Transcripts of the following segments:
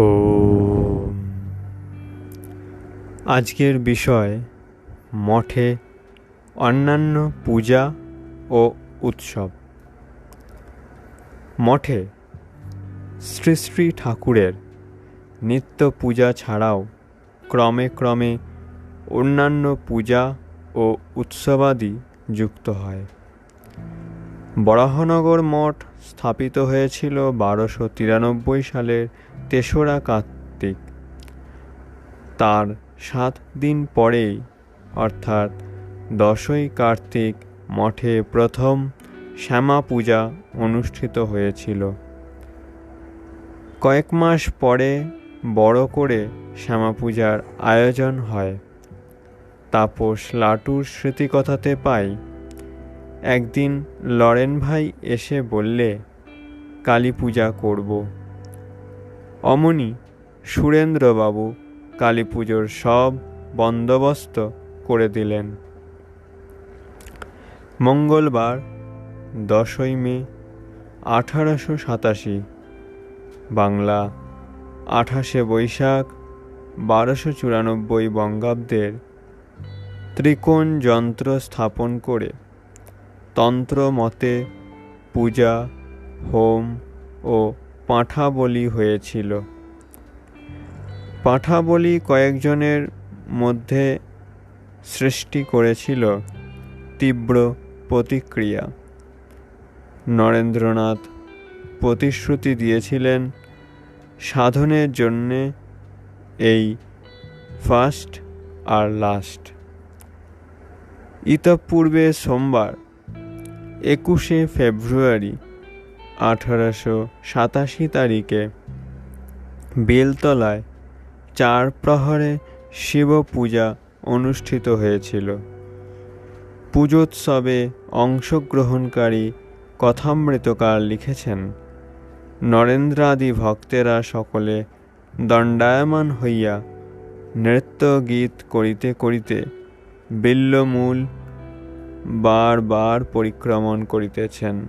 ও আজকের বিষয়, মঠে অন্যান্য পূজা ও উৎসব। মঠে শ্রী শ্রী ঠাকুরের নিত্য পূজা ছাড়াও ক্রমে ক্রমে অন্যান্য পূজা ও উৎসবাদি যুক্ত হয়। বরাহনগর মঠ স্থাপিত হয়েছিল বারোশো তিরানব্বই সালের তেসরা কার্তিক। তার সাত দিন পরেই, অর্থাৎ দশই কার্তিক মঠে প্রথম শ্যামা পূজা অনুষ্ঠিত হয়েছিল। কয়েক মাস পরে বড় করে শ্যামা পূজার আয়োজন হয়। তাপস লাটুর স্মৃতিকথাতে পাই একদিন লরেন ভাই এসে বললে, কালী পূজা করব। অমনি সুরেন্দ্রবাবু কালী পুজোর সব বন্দোবস্ত করে দিলেন। মঙ্গলবার, দশই মে, আঠারোশো সাতাশি, বাংলা, আঠাশে বৈশাখ, বারোশো চুরানব্বই বঙ্গাব্দের ত্রিকোণ যন্ত্র স্থাপন করে তন্ত্র মতে পূজা, হোম ও পাঁঠা বলি হয়েছিল। পাঁঠা বলি কয়েকজনের মধ্যে সৃষ্টি করেছিল তীব্র প্রতিক্রিয়া। নরেন্দ্রনাথ প্রতিশ্রুতি দিয়েছিলেন, সাধনের জন্যে এই ফার্স্ট আর লাস্ট। ইতপূর্বে সোমবার একুশে ফেব্রুয়ারি, আঠারোশো সাতাশি তারিখে বেলতলায় চার প্রহরে শিব পূজা অনুষ্ঠিত হয়েছিল। পুজোৎসবে অংশগ্রহণকারী কথামৃতকার লিখেছেন, নরেন্দ্রাদি ভক্তেরা সকলে দণ্ডায়মান হইয়া নৃত্য গীত করিতে করিতে বিল্লমূল বারবার পরিক্রমণ করিতেছেন।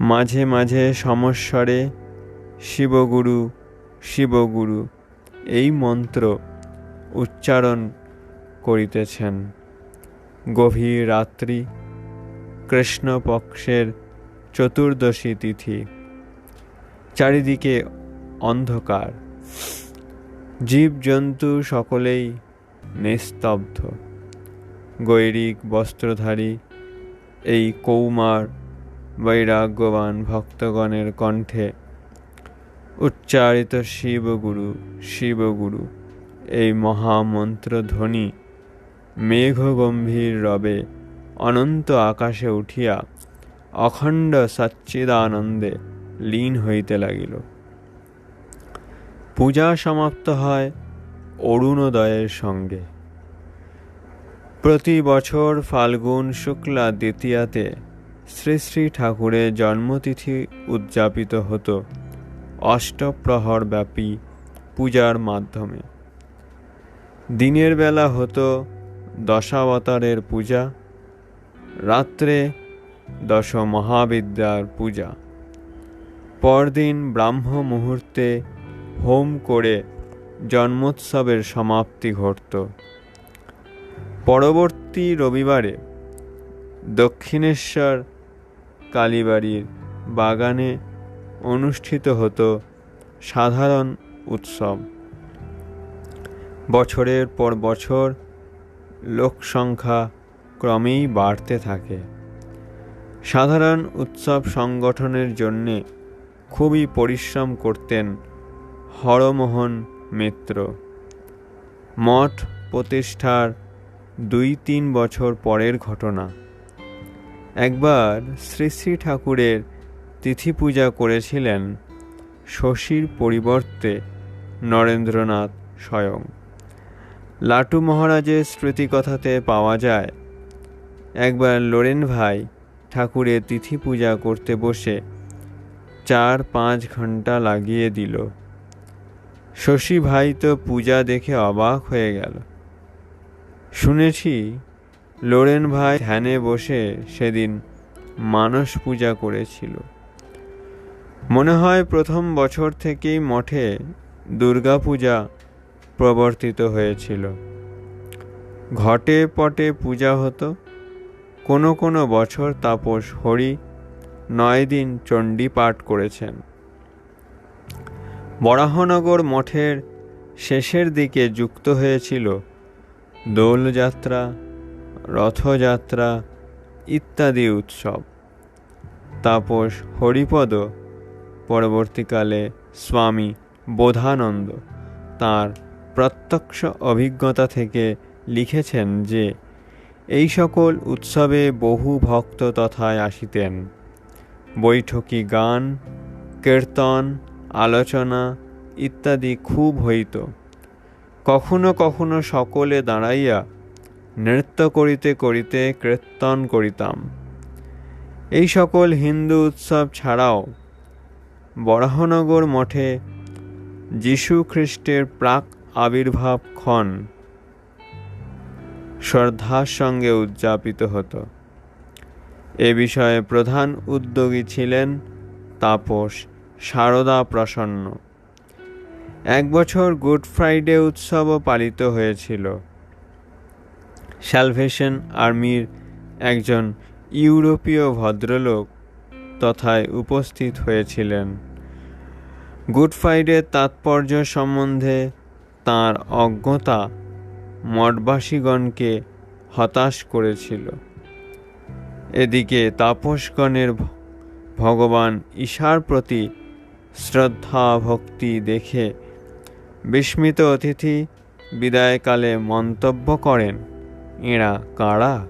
মাঝে মাঝে সমস্বরে, শিবগুরু শিবগুরু এই মন্ত্র উচ্চারণ করিতেছেন। গভীর রাত্রি, কৃষ্ণপক্ষের চতুর্দশী তিথি, চারিদিকে অন্ধকার। জীবজন্তু সকলেই নিস্তব্ধ। গৈরিক, বস্ত্রধারী, এই কৌমার বৈরাগ্যবান ভক্তগণের কণ্ঠে উচ্চারিত শিবগুরু শিবগুরু, এই মহামন্ত্র ধ্বনি মেঘগম্ভীর রবে অনন্ত আকাশে উঠিয়া অখণ্ড সচ্চিদানন্দে লীন হইতে লাগিল। পূজা সমাপ্ত হয় অরুণোদয়ের সঙ্গে। প্রতি বছর ফাল্গুন শুক্লা দ্বিতীয়াতে শ্রী শ্রী ঠাকুরের জন্মতিথি উদযাপিত হতো অষ্টপ্রহর ব্যাপী পূজার মাধ্যমে। দিনের বেলা হতো দশাবতারের পূজা, রাত্রে দশ মহাবিদ্যার পূজা। পরদিন ব্রাহ্ম মুহূর্তে হোম করে জন্মোৎসবের সমাপ্তি ঘটত। পরবর্তী রবিবারে দক্ষিণেশ্বর কালীবাড়ির বাগানে অনুষ্ঠিত হতো সাধারণ উৎসব। বছরের পর বছর লোক সংখ্যা ক্রমেই বাড়তে থাকে। সাধারণ উৎসব সংগঠনের জন্যে খুবই পরিশ্রম করতেন হরমোহন মিত্র। মঠ প্রতিষ্ঠার দুই তিন বছর পরের ঘটনা। একবার শ্রী শ্রী ঠাকুরের তিথি পূজা করেছিলেন শশীর পরিবর্তে নরেন্দ্রনাথ স্বয়ং। লাটু মহারাজের স্মৃতিকথাতে পাওয়া যায়, একবার লোরেন ভাই ঠাকুরের তিথি পূজা করতে বসে চার পাঁচ ঘণ্টা লাগিয়ে দিল। শশী ভাই তো পূজা দেখে অবাক হয়ে গেল। শুনেছি, লোরেন ভাই ধ্যানে বসে সেদিন মানস পূজা করেছিল। মনে হয় প্রথম বছর থেকেই মঠে দুর্গাপূজা প্রবর্তিত হয়েছিল। ঘটে পটে পূজা হতো, কোনো কোনো বছর তাপস হরি নয় দিন চণ্ডী পাঠ করেছেন। বরাহনগর মঠের শেষের দিকে যুক্ত হয়েছিল দোলযাত্রা, রথযাত্রা ইত্যাদি উৎসব। তাপস হরিপদ পরবর্তীকালে স্বামী বোধানন্দ তার প্রত্যক্ষ অভিজ্ঞতা থেকে লিখেছেন যে, এই সকল উৎসবে বহু ভক্ত তথায় আসিতেন। বৈঠকি গান, কীর্তন, আলোচনা ইত্যাদি খুব হইত। কখনো কখনো সকলে দাঁড়াইয়া নৃত্য করিতে করিতে কীর্তন করিতাম। এই সকল হিন্দু উৎসব ছাড়াও বরাহনগর মঠে যীশু খ্রিস্টের প্রাক আবির্ভাব ক্ষণ শ্রদ্ধার সঙ্গে উদযাপিত হতো। এ বিষয়ে প্রধান উদ্যোগী ছিলেন তাপস সারদা প্রসন্ন এক বছর গুড ফ্রাইডে উৎসবও পালিত হয়েছিল। স্যালভেশন আর্মির একজন ইউরোপীয় ভদ্রলোক তথায় উপস্থিত হয়েছিলেন। গুড ফ্রাইডে তাৎপর্য সম্বন্ধে তার অজ্ঞতা মঠবাসীগণকে হতাশ করেছিল। এদিকে তাপসগণের ভগবান ঈশার প্রতি শ্রদ্ধা ভক্তি দেখে বিস্মিত অতিথি বিদায়কালে মন্তব্য করেন, এরা কারা?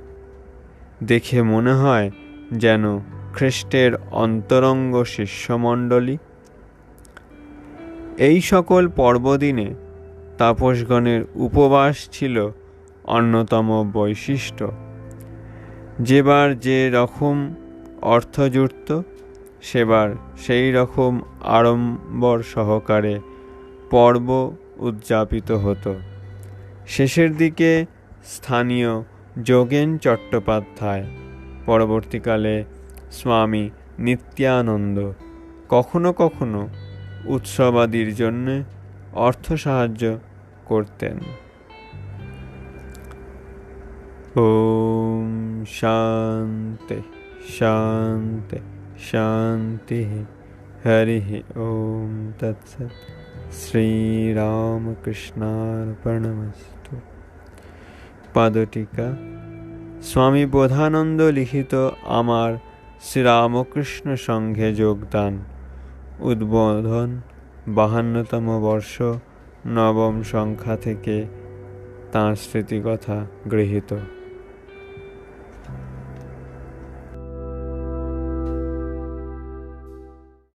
দেখে মনে হয় যেন খ্রিস্টের অন্তরঙ্গ শিষ্যমণ্ডলী। এই সকল পর্বদিনে তাপসগণের উপবাস ছিল অন্যতম বৈশিষ্ট্য। যেবার যে রকম অর্থ জুটত সেবার সেই রকম আড়ম্বর সহকারে পর্ব উদযাপিত হতো। শেষের দিকে স্থানীয় যোগেন চট্টোপাধ্যায়, পরবর্তীকালে স্বামী নিত্যানন্দ, কখনো কখনো উৎসবাদির জন্য অর্থ সাহায্য করতেন। ওম শান্তি শান্তি শান্তি, হরি ওম তৎসৎ। শ্রীরামকৃষ্ণার্পণমস্তু। পাদটিকা, স্বামী বোধানন্দ লিখিত আমার শ্রীরামকৃষ্ণ সংঘে যোগদান। উদ্বোধন, বাহান্নতম বর্ষ, নবম সংখ্যা থেকে তাঁর স্মৃতিকথা গৃহীত।